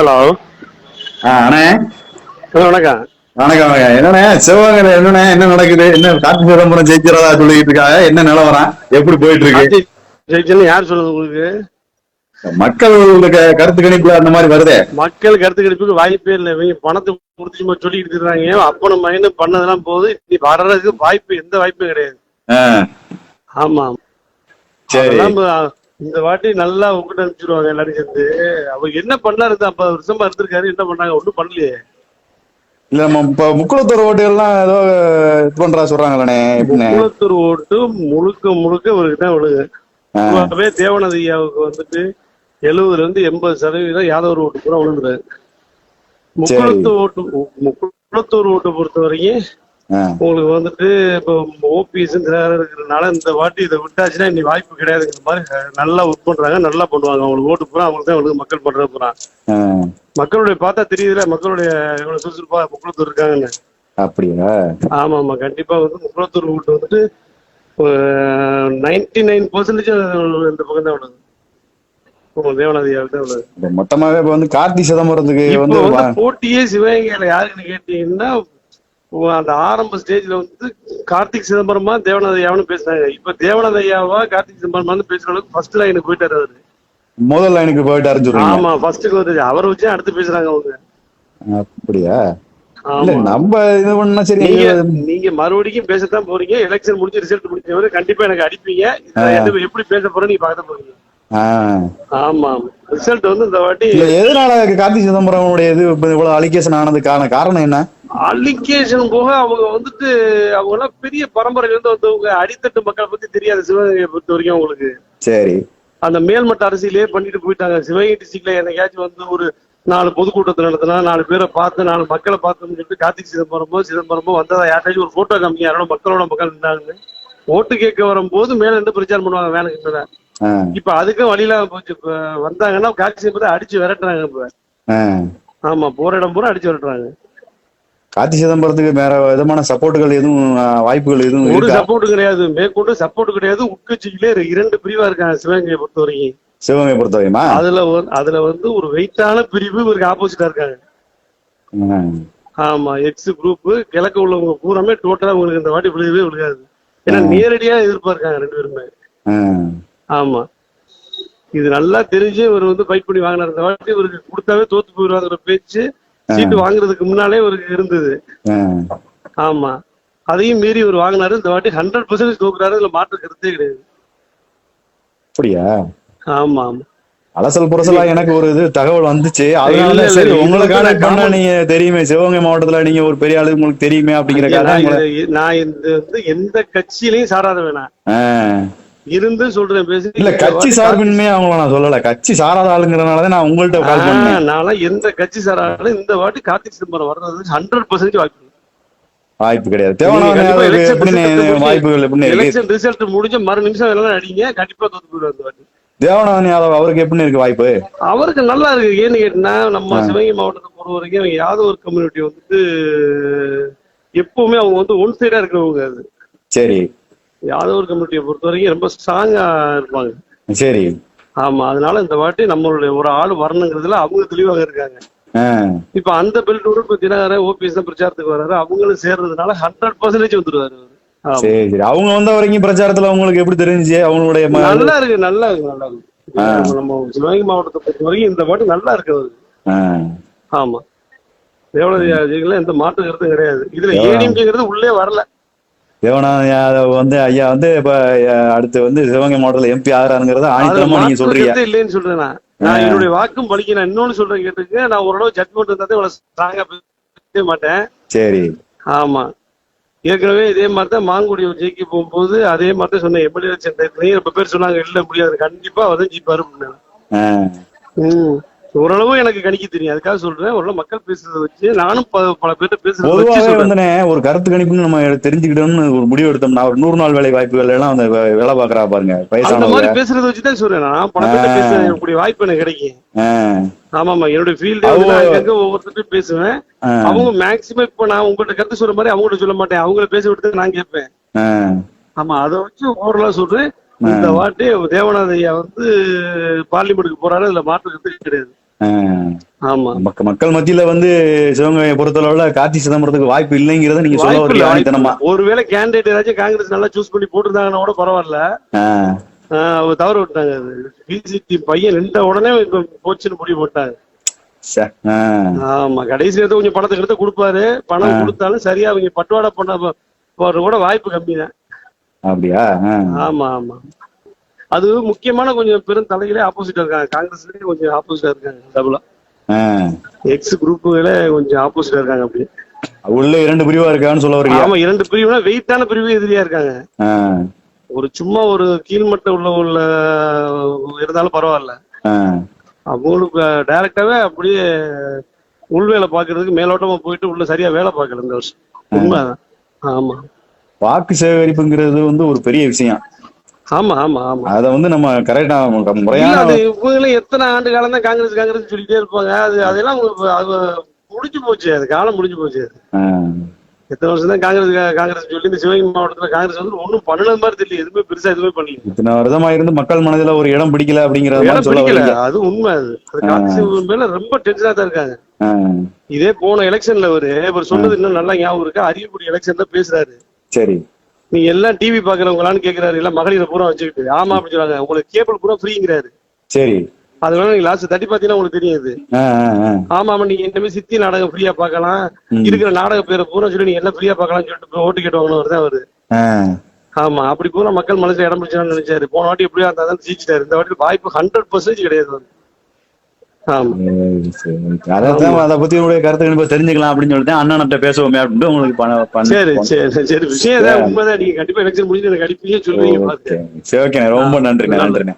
Hello அண்ணே. வணக்கம். வணக்கம் வணக்கம். என்னண்ணே சிவகங்கை என்னண்ணே என்ன நடக்குது? என்ன கார்த்தி சிதம்பரம் ஜெயிக்கிறதா சொல்லிட்டு இருக்காங்க? என்ன நிலவரம் எப்படி போயிட்டு இருக்கு அஜய் ஜெயிச்சல்னு யார் சொல்லுது உங்களுக்கு? மக்கள் கருத்து கணிப்புல அந்த மாதிரி வருதே? மக்கள் கருத்து கணிப்புக்கு வாய்ப்பே இல்லை. இவங்க பணத்தை கொடுத்து சும்மா சொல்லிக்கிட்டு இருக்காங்க அப்பனும் மகனும் பண்ணதெல்லாம் போது இனி வர்றதுக்கு வாய்ப்பு எந்த வாய்ப்பும் கிடையாது. ஆமா சரி. இந்த வாட்டி நல்லா உங்ககிட்ட அனுப்பிச்சிருவாங்க எல்லாரும் சேர்ந்து. அவர் என்ன பண்ணாரு இந்த ஐம்பது வருஷமா இருந்திருக்காரு. என்ன பண்ணாங்க? ஒண்ணும் பண்ணலையே. இல்ல நம்ம இப்ப முக்குளத்தூர் ஓட்டுகள்லாம் ஏதோ இது பண்றா சொல்றாங்களே எப்படிண்ணே? குளத்தூர் ஓட்டு முழுக்க முழுக்க இவருக்கு தான் விழுது தேவநதி ஐயாவுக்கு வந்துட்டு எழுபதுல இருந்து எண்பது சதவீதம் யாதவர் ஓட்டு பூரா விழுந்துறாரு முக்குளத்தூர் ஓட்டு முக்குளத்தூர் ஓட்டை பொறுத்த வரைக்கும் உங்களுக்கு வந்துட்டு இப்போ ஓபிஎஸ் இருக்கிறதுனால இந்த வாட்டி இதை விட்டாச்சுன்னா இனி வாய்ப்பு கிடையாதுங்கிற மாதிரி நல்லா ஒர்க் பண்றாங்க நல்லா பண்ணுவாங்க. அவங்களுக்கு ஓட்டு பூரா அவங்களுக்கு தான் அவங்களுக்கு மக்கள் பண்றது பூரா. ஆ, மக்களுடைய பார்த்தா தெரியுதுல மக்களுடைய எவ்வளவு சுறுசுறுப்பா முக்குளத்தூர் இருக்காங்கன்னு. அப்படியா? ஆமா ஆமா கண்டிப்பா வந்து முக்குளத்தூர் ஓட்டு வந்துட்டு நைன்டி நைன் பர்சன்டேஜ் இந்த பக்கம் தான் இப்ப மொத்தமாவே இப்ப வந்து கார்த்தி சிதம்பரத்துக்கு வந்து போட்டியே சிவகங்கையில யாருக்குன்னு கேட்டீங்கன்னா அந்த ஆரம்ப ஸ்டேஜ்ல வந்து கார்த்திக் சிதம்பரமா தேவநாத ஐயாவும் பேசுனாங்க. இப்ப தேவநாத ஐயாவா கார்த்திக் சிதம்பரமான்னு பேசுற அளவுக்கு ஃபர்ஸ்ட் லைனுக்கு போயிட்டாரு அவரு. முதல் லைனுக்கு போயிட்டாருன்னு சொல்றீங்க? ஆமா வந்து அவரை வச்சு அடுத்து பேசுறாங்க அவங்க. அப்படியா? நம்ம இது பண்ணா சரி நீங்க மறுபடியும் பேசத்தான் போறீங்க. எலெக்ஷன் முடிஞ்சு ரிசல்ட் முடிஞ்சவரை கண்டிப்பா எனக்கு அடிப்பீங்க. எப்படி பேச போறேன்னு நீங்க பார்க்க போறீங்க. ஆமா ரிசல்ட் வந்து இந்த வாட்டி எதனால கார்த்தி சிதம்பரம் இது இப்ப இவ்வளவு அலிகேஷன் ஆனதுக்கான காரணம் என்ன? அலிகேஷன் போக அவங்க வந்துட்டு அவங்க எல்லாம் பெரிய பரம்பரையில இருந்து வந்தவங்க அடித்தட்டு மக்களை பத்தி தெரியாது சிவகங்கையை பொறுத்த வரைக்கும் அவங்களுக்கு. சரி. அந்த மேல்மட்ட அரசியலே பண்ணிட்டு போயிட்டாங்க. சிவகங்கை டிஸ்ட்ரிக்ட்ல என்னைக்காச்சும் வந்து ஒரு நாலு பொதுக்கூட்டத்தை நடத்தினா நாலு பேரை பார்த்து நாலு மக்களை பார்த்தோம்னு சொல்லிட்டு கார்த்திக் சிதம்பரமோ சிதம்பரமோ வந்ததா? யார்ட்டாச்சும் ஒரு போட்டோ காமிங்க. யாரோட மக்களோட மக்கள் நின்றாங்கன்னு ஓட்டு கேட்க வரும்போது மேல இருந்து பிரச்சாரம் பண்ணுவாங்க மேல. ஆ, இப்ப அதுக்கும் வழியில போச்சு. வந்தாங்கன்னா கார்த்திக் சிதம்பரத்தை அடிச்சு விரட்டுறாங்க இப்ப. ஆமா போற இடம் பூரா அடிச்சு விரட்டுறாங்க. கார்த்தி சிதம்பரத்துக்கு வேற விதமான சப்போர்ட்டுகள் எதுவும் வாய்ப்புகள் எதுவும் ஒரு சப்போர்ட் கிடையாது. மேற்கொண்டு சப்போர்ட் கிடையாது. உட்கட்சிகளே இரண்டு பிரிவா இருக்காங்க சிவகங்கையை பொறுத்த வரைக்கும் சிவகங்கை பொறுத்த அதுல அதுல வந்து ஒரு வெயிட்டான பிரிவு இவருக்கு ஆப்போசிட்டா இருக்காங்க. ஆமா எக்ஸ் குரூப் கிழக்கு உள்ளவங்க பூராமே டோட்டலா உங்களுக்கு இந்த வாட்டி விழுகவே விழுகாது. ஏன்னா. நேரடியா எதிர்பார்க்காங்க ரெண்டு பேருமே. ஆமா. இது நல்லா தெரிஞ்சு இவர் வந்து ஃபைட் பண்ணி வாங்கினார். இந்த வாட்டி இவருக்கு கொடுத்தாவே தோத்து போயிடுவாங்கிற பேச்சு சீட்டு வாங்குறதுக்கு முன்னாலே இவருக்கு இருந்தது. ஆமா. அதையும் மீறி இவர் வாங்கினாரு. இந்த வாட்டி ஹண்ட்ரட் பர்சன்டேஜ் தோக்குறாரு. இதுல மாற்று கருத்தே கிடையாது. அப்படியா? ஆமா ஆமா. அலசல் புரசலா எனக்கு ஒரு இது தகவல் வந்துச்சு. அதனால சரி இது உங்களுக்கு வந்து நான் பண்ண நீங்க தெரியுமே. சிவகங்கை மாவட்டத்துல நீங்க ஒரு பெரிய ஆளு உங்களுக்கு தெரியுமே அப்படிங்கறக்காக நான் இந்த வந்து எந்த கட்சியிலையும் சாராத வேணாம். இருந்து சொல்றேன் பேசி இல்ல கட்சி சார்பின்மே அவங்கள நான் சொல்லல. கட்சி சாராத ஆளுங்கிறனாலதான் நான் உங்கள்ட்ட கால் பண்ணேன். நான் எந்த கட்சி சாராலும் இந்த வாட்டி கார்த்திக் சிதம்பரம் வர்றது ஹண்ட்ரட் பர்சன்டேஜ் வாய்ப்பு வாய்ப்பு கிடையாது. வாய்ப்புகள் எப்படி எலெக்ஷன் ரிசல்ட் முடிஞ்ச மறு நிமிஷம் எல்லாம் அடிங்க கண்டிப்பா தோத்து போயிடுவார் இந்த வாட்டி. தேவனான் யாதவ் அவருக்கு எப்படி இருக்கு வாய்ப்பு? அவருக்கு நல்லா இருக்கு. ஏன்னு கேட்டீங்கன்னா நம்ம சிவகங்கை மாவட்டத்தை பொறுத்த வரைக்கும் யாதவ ஒரு கம்யூனிட்டி வந்துட்டு எப்பவுமே அவங்க வந்து ஒன் சைடா இருக்கிறவங்க அது. சரி. யாதவ கம்யூனிட்டியை பொறுத்த வரைக்கும் ரொம்ப ஸ்ட்ராங்கா இருப்பாங்க. சரி. ஆமா அதனால இந்த வாட்டி நம்மளுடைய ஒரு ஆள் வரணுங்கிறதுல அவங்க தெளிவாக இருக்காங்க. இப்ப அந்த பெல்ட் இப்ப தினகரன் ஓபிஎஸ் தான் பிரச்சாரத்துக்கு வர்றாரு அவங்களும் சேர்றதுனால ஹண்ட்ரட் பர்சன்டேஜ் வந்துருவாரு. சரி சரி. அவங்க வந்த வரைக்கும் பிரச்சாரத்துல உங்களுக்கு எப்படி தெரிஞ்சுச்சு? அவங்களுடைய நல்லா இருக்கு நல்லா இருக்கு நல்லா இருக்கு. நம்ம சிவகங்கை மாவட்டத்தை பொறுத்த வரைக்கும் இந்த வாட்டி நல்லா இருக்கு. ஆமா. தேவனதியாஜிகள எந்த மாற்று கருத்தும் கிடையாது. இதுல. ஏடிஎம்கேங்கிறது உள்ளே வரல. யாதவ் வந்து ஐயா வந்து இப்ப அடுத்து வந்து சிவகங்கை மாவட்டத்துல எம்பி ஆகிறாருங்கிறத ஆணித்தரமா நீங்க சொல்றீங்க. இல்லைன்னு சொல்றேன் நான் என்னுடைய வாக்கும் பலிக்க நான் இன்னொன்னு சொல்றேன் கேட்டுக்கு நான் ஓரளவு ஜட்மெண்ட் இருந்தா இவ்வளவு ஸ்ட்ராங்கா பேச மாட்டேன். சரி. ஆமா. ஏற்கனவே இதே மாதிரி தான் மாங்குடி ஜெயிக்க போகும்போது அதே மாதிரி தான் சொன்னேன் எப்படி சென்னை ரொம்ப பேர் சொன்னாங்க இல்ல முடியாது. கண்டிப்பா தான் ஜெயிப்பாரு அப்படின்னாங்க. ஓரளவு எனக்கு கணிக்க தெரியும். அதுக்காக சொல்றேன். ஓரளவு மக்கள் பேசுறத வச்சு நானும் பல பேர்ட்ட பேசுறத சொல்றேன். வந்துனே ஒரு கருத்து கணிப்புன்னு நம்ம தெரிஞ்சுக்கிட்டோம்னு ஒரு முடிவு எடுத்தோம்னா ஒரு நூறு நாள் வேலை வாய்ப்புகள் எல்லாம் அந்த வேலை பாக்குறா பாருங்க. அந்த மாதிரி பேசுறத வச்சு தான் சொல்றேன் நான். பல பேர்ட்ட பேசக்கூடிய வாய்ப்பு எனக்கு கிடைக்கும். ஆ. ஆமாமா என்னோட ஃபீல்டே அங்கங்க ஒவ்வொருத்தரும் பேசுவேன். அவங்க மேக்சிமம் இப்ப நான் உங்கள்ட்ட கருத்து சொல்ற மாதிரி அவங்கள்ட்ட சொல்ல மாட்டேன். அவங்கள பேச விட்டு நான் கேட்பேன். ஆமா. அதை வச்சு ஓரளவு சொல்றேன். இந்த வாட்டி தேவநாத ஐயா வந்து பார்லிமெண்ட்டுக்கு போறாரு. அதுல மாற்று கிடையாது. ஆமா மக்கள் மத்தியில வந்து சிவகங்கையை பொறுத்தளவுல கார்த்தி சிதம்பரத்துக்கு வாய்ப்பு இல்லைங்கிறத நீங்க சொல்ல வாய்ப்பு ஆணித்தனமா. ஒருவேளை கேண்டிடேட் ஏதாச்சும் காங்கிரஸ் நல்லா சூஸ் பண்ணி போட்டிருந்தாங்கன்னா கூட பரவாயில்ல. அவங்க தவறு விட்டாங்க பிசிடி பையன் நின்ற உடனே போச்சுன்னு முடிவு போட்டாங்க. ஆஹ். ஆமா கடைசி எடுத்து கொஞ்சம் பணத்தை எடுத்து கொடுப்பாரு. பணம் கொடுத்தாலும் சரியா அவங்க பட்டுவாடா பண்ண போ- போறது கூட வாய்ப்பு கம்மி தான் அப்படியா. ஆமா ஆமா. அது முக்கியமான கொஞ்சம் பெரும் தலைகளே ஆப்போசிட்டா இருக்காங்க. காங்கிரஸ்லயே கொஞ்சம் ஆப்போசிட்டா இருக்காங்க டபுளா. எக்ஸ் குரூப்புகளே கொஞ்சம் ஆப்போசிட்டா இருக்காங்க அப்படி உள்ள இரண்டு பிரிவா இருக்கான்னு சொல்ல வரீங்க ஆமா இரண்டு பிரிவுனா வெயிட்டான பிரிவு எதிரியா இருக்காங்க. ஒரு சும்மா ஒரு கீழ்மட்ட உள்ள உள்ள இருந்தாலும் பரவாயில்ல. அவங்களுக்கு டைரக்டாவே அப்படியே உள் வேலை பாக்குறதுக்கு மேலோட்டமா போயிட்டு உள்ள சரியா வேலை பார்க்கல இந்த வருஷம். உண்மைதான். ஆமா. வாக்கு சேகரிப்புங்கிறது வந்து ஒரு பெரிய விஷயம். ஆமா ஆமா ஆமா. அத வந்து நம்ம கரெக்டா முறையான எத்தனை ஆண்டு காலம் தான் காங்கிரஸ் காங்கிரஸ் சொல்லிட்டே இருப்பாங்க. அது அதெல்லாம் அது முடிஞ்சு போச்சு அது காலம் முடிஞ்சு போச்சு. எத்தனை வருஷம் தான் காங்கிரஸ் காங்கிரஸ் சொல்லி இந்த சிவகங்கை மாவட்டத்துல காங்கிரஸ் வந்து ஒண்ணும் பண்ணல மாதிரி தெரியல. எதுவுமே பெருசா எதுவுமே பண்ணல. இத்தனை இருந்து மக்கள் மனதுல ஒரு இடம் பிடிக்கல அப்படிங்கறது இடம் பிடிக்கல. அது உண்மை அது. அது காங்கிரஸ் மேல ரொம்ப டென்ஷனா தான் இருக்காங்க. இதே போன எலெக்ஷன்ல ஒரு இவர் சொன்னது இன்னும் நல்லா ஞாபகம் இருக்கு? அரியக்குடி எலெக்ஷன் தான் பேசுறாரு. சரி. நீங்க எல்லாம் டிவி பாக்குறவங்களான்னு கேக்குறாரு. இல்ல மகளிரை பூரா வச்சுக்கிட்டு. ஆமா அப்படின்னு சொல்றாங்க. உங்களுக்கு கேபிள் பூரா ஃப்ரீங்கிறாரு சரி. அது வேணா நீங்க லாஸ்ட் தட்டி பாத்தீங்கன்னா உங்களுக்கு. ஆஹ். ஆமா ஆமா. நீங்க மாதிரி சித்தி நாடகம் ஃப்ரீயா பார்க்கலாம். ம். இருக்கிற நாடக பேரை பூரா சொல்லி நீங்க எல்லாம் ஃப்ரீயா பார்க்கலாம்னு சொல்லிட்டு ஓட்டு கேட்டு தான் அவரு. ஆமா. அப்படி பூரா மக்கள் மனசுல இடம் பிடிச்சான்னு நினைச்சாரு. போன வாட்டி எப்படியா இருந்தா தான் ஜெயிச்சிட்டாரு. இந்த வாட்டி வாய்ப்பு ஹண்ட்ரட் பர்சன்டேஜ் கிடையாது அவருக்கு. ஆமா சரி, சரி. அதான் அதை பத்தி உங்களுடைய கருத்து கணிப்பை தெரிஞ்சுக்கலாம் அப்படின்னு சொல்லிட்டு அண்ணன்கிட்ட பேசுவோமே அப்படின்ட்டு உங்களுக்கு சரி சரி சரி. விஷயம் தான் உண்மைதான். நீங்க கண்டிப்பா எலெக்ஷன் முடிஞ்சு எனக்கு சொல்லுவீங்க. சரி ஓகே ரொம்ப நன்றிண்ணே நன்றிண்ணே.